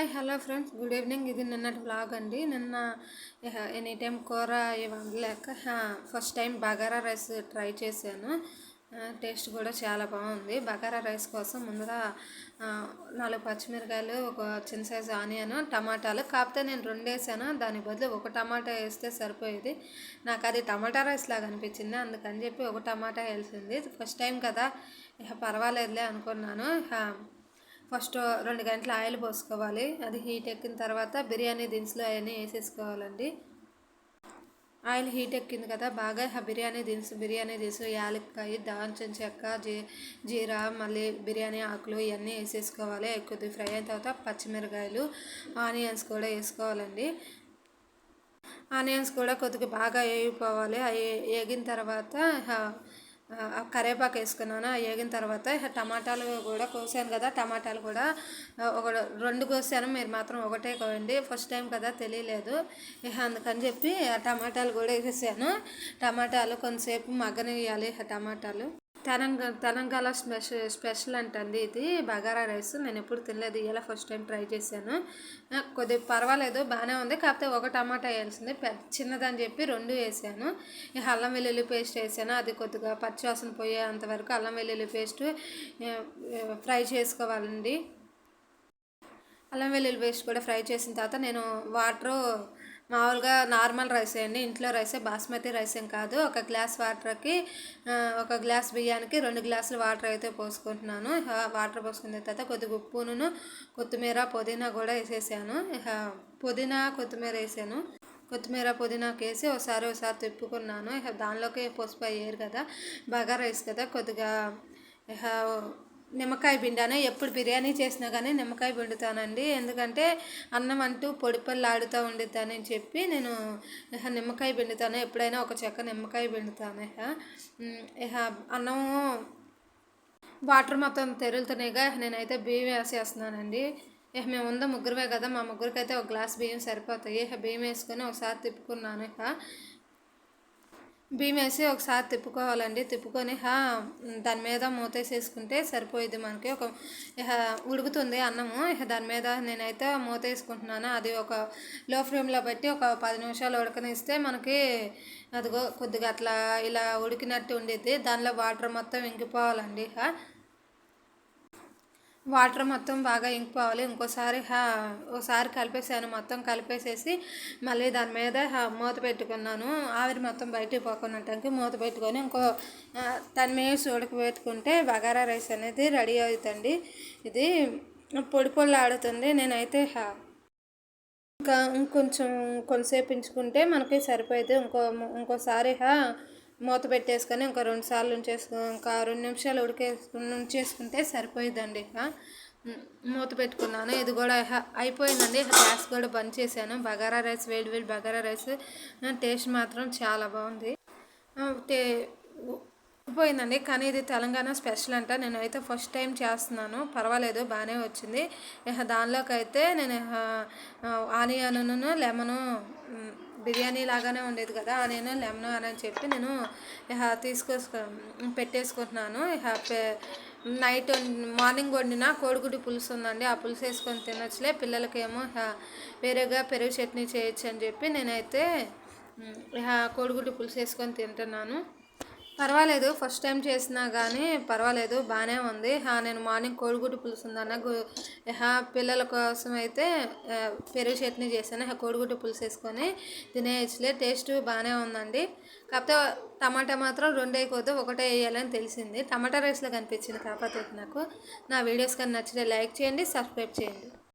Hi hello friends. Good evening. ఇది నిన్నటి blog అండి. నిన్న ఎనీ టైం కూర వండలేక first time bagara rice try చేశాను. టేస్ట్ కూడా చాలా బాగుంది. బగారా రైస్ కోసం ముందర నాలుగు పచ్చిమిరకాయలు ఒక చిన్న సైజు ఆనియన్ టమాటాలు కాకపోతే నేను రెండు వేసాను. దాని బదులు ఒక టమాటా వేస్తే సరిపోయేది. నాకు అది టమాటా రైస్ లాగా అనిపించింది. అందుకని చెప్పి ఒక టమాటా వేసింది. ఫస్ట్ టైం కదా. ఇక పర్వాలేదులే అనుకున్నాను. ఫస్ట్ రెండు గంటల ఆయిల్ పోసుకోవాలి. అది హీట్ ఎక్కిన తర్వాత బిర్యానీ దినుసులు అవన్నీ వేసేసుకోవాలండి. ఆయిల్ హీట్ ఎక్కింది కదా బాగా బిర్యానీ దినుసు బిర్యానీ దినుసు యాలక్కాయ దాల్చిన చెక్క జీ జీరా మళ్ళీ బిర్యానీ ఆకులు ఇవన్నీ వేసేసుకోవాలి. కొద్దిగా ఫ్రై అయిన తర్వాత పచ్చిమిరకాయలు ఆనియన్స్ కూడా వేసుకోవాలండి. ఆనియన్స్ కూడా కొద్దిగా బాగా వేగిపోవాలి. అవి వేగిన తర్వాత కరేపాకు వేసుకున్నాను. వేగిన తర్వాత టమాటాలు కూడా కోసాను కదా టమాటాలు కూడా ఒక రెండు కోసాను. మీరు మాత్రం ఒకటే కోయండి. ఫస్ట్ టైం కదా తెలియలేదు. అందుకని చెప్పి ఆ టమాటాలు కూడా వేసేసాను. టమాటాలు కొంతసేపు మగ్గనియాలి టమాటాలు. తెలంగాణ తెలంగాణ స్పెషల్ స్పెషల్ అంటుంది ఇది. బగారా రైస్. నేను ఎప్పుడు తినలేదు. ఇలా ఫస్ట్ టైం ట్రై చేశాను. కొద్దిగా పర్వాలేదు. బాగానే ఉంది. కాకపోతే ఒక టమాటా వేయాల్సింది. చిన్నదని చెప్పి రెండు వేసాను. ఈ అల్లం వెల్లుల్లి పేస్ట్ వేసాను. అది కొద్దిగా పచ్చివాసన పోయేంత వరకు అల్లం వెల్లుల్లి పేస్ట్ ఫ్రై చేసుకోవాలండి. అల్లం వెల్లుల్లి పేస్ట్ కూడా ఫ్రై చేసిన తర్వాత నేను వాటరు మామూలుగా నార్మల్ రైస్ అండి. ఇంట్లో రైసే బాస్మతి రైస్ ఏం కాదు. ఒక గ్లాస్ వాటర్కి ఒక గ్లాస్ బియ్యానికి రెండు గ్లాసులు వాటర్ అయితే పోసుకుంటున్నాను. వాటర్ పోసుకున్న తర్వాత కొద్దిగా ఉప్పును కొత్తిమీర పుదీనా కూడా వేసేసాను. పుదీనా కొత్తిమీర వేసాను. కొత్తిమీర పుదీనాకు వేసి ఒకసారి ఒకసారి తిప్పుకున్నాను. దానిలోకి పసుపు అయ్యారు కదా బాగా రైస్ కదా కొద్దిగా నిమ్మకాయ పిండాను. ఎప్పుడు బిర్యానీ చేసినా కానీ నిమ్మకాయ పిండుతానండి. ఎందుకంటే అన్నం అంటూ పొడి పళ్ళు ఆడుతూ ఉండిద్దానని చెప్పి నేను నిమ్మకాయ పిండుతాను. ఎప్పుడైనా ఒక చెక్క నిమ్మకాయ పిండుతాను ఇహ. అన్నం వాటర్ మొత్తం తెరులుతున్నాయిగా. నేనైతే బియ్యం వేసేస్తున్నానండి. ఇక మేము ఉందా ముగ్గురువే కదా మా ముగ్గురికైతే ఒక గ్లాస్ బియ్యం సరిపోతాయి. ఇక బియ్యం వేసుకొని ఒకసారి తిప్పుకున్నాను ఇక వేసి ఒకసారి తిప్పుకోవాలండి. తిప్పుకొని దాని మీద మూతేసేసుకుంటే సరిపోయింది మనకి. ఒక ఇహ ఉడుకుతుంది అన్నము. ఇక దాని మీద నేనైతే మూత వేసుకుంటున్నాను అది ఒక లో ఫ్లేమ్లో పెట్టి ఒక పది నిమిషాలు ఉడకనిస్తే మనకి అదిగో కొద్దిగా అట్లా ఇలా ఉడికినట్టు ఉండేది దానిలో వాటర్ మొత్తం ఇంకిపోవాలండి. ఇక వాటర్ మొత్తం బాగా ఇంకిపోవాలి ఇంకోసారి ఒకసారి కలిపేసాను. మొత్తం కలిపేసేసి మళ్ళీ దాని మీద మూత పెట్టుకున్నాను. ఆవిరి మొత్తం బయటికి పోకున్నట్టు మూత పెట్టుకొని ఇంకో దాని మీద పెట్టుకుంటే బగారా రైస్ అనేది రెడీ అవుతుంది ఇది పొడి పొడి ఆడుతుంది. నేనైతే ఇంకా ఇంకొంచెం కొంతసేపు ఉంచుకుంటే మనకి సరిపోయేది. ఇంకో ఇంకోసారి మూత పెట్టేసుకొని ఇంకా రెండు సార్లు ఉంచేసుకో ఇంకా రెండు నిమిషాలు ఉడికేసుకుని ఉంచేసుకుంటే సరిపోయిందండి మూత పెట్టుకున్నాను. ఇది కూడా అయిపోయిందండి. గ్యాస్ కూడా బంద్ చేశాను. బగారా రైస్ వేడి వేడి బగారా రైస్. టేస్ట్ మాత్రం చాలా బాగుంది. టే పోయిందండి కానీ ఇది తెలంగాణ స్పెషల్ అంట. నేనైతే ఫస్ట్ టైం చేస్తున్నాను. పర్వాలేదు బాగానే వచ్చింది. ఇక దానిలోకి అయితే నేను ఆనియన్ లెమను బిర్యానీ లాగానే ఉండేది కదా నేను లెమన్ అని చెప్పి నేను ఇహ తీసుకో పెట్టేసుకుంటున్నాను. ఇహ నైట్ మార్నింగ్ వండిన కోడిగుడ్డు పులుసు ఉందండి ఆ పులుసు వేసుకొని తినొచ్చులే పిల్లలకేమో వేరేగా పెరుగు చట్నీ చేయొచ్చు అని చెప్పి నేనైతే ఇక కోడిగుడ్డు పులుసు వేసుకొని తింటున్నాను. పర్వాలేదు ఫస్ట్ టైం చేసినా కానీ పర్వాలేదు బాగానే ఉంది. హా నేను మార్నింగ్ కోడిగుడ్డు పులుసు ఉందన్న పిల్లల కోసం అయితే పెరుగు చట్నీ చేశాను. కోడిగుడ్డు పులుసు వేసుకొని తినేయచ్చులే టేస్ట్ బాగానే ఉందండి. కాకపోతే టమాటా మాత్రం రెండు అయిపోతే ఒకటే వేయాలని తెలిసింది. టమాటా రైస్లో కనిపించింది కాకపోతే నాకు. నా వీడియోస్ కానీ నచ్చితే లైక్ చేయండి సబ్స్క్రైబ్ చేయండి.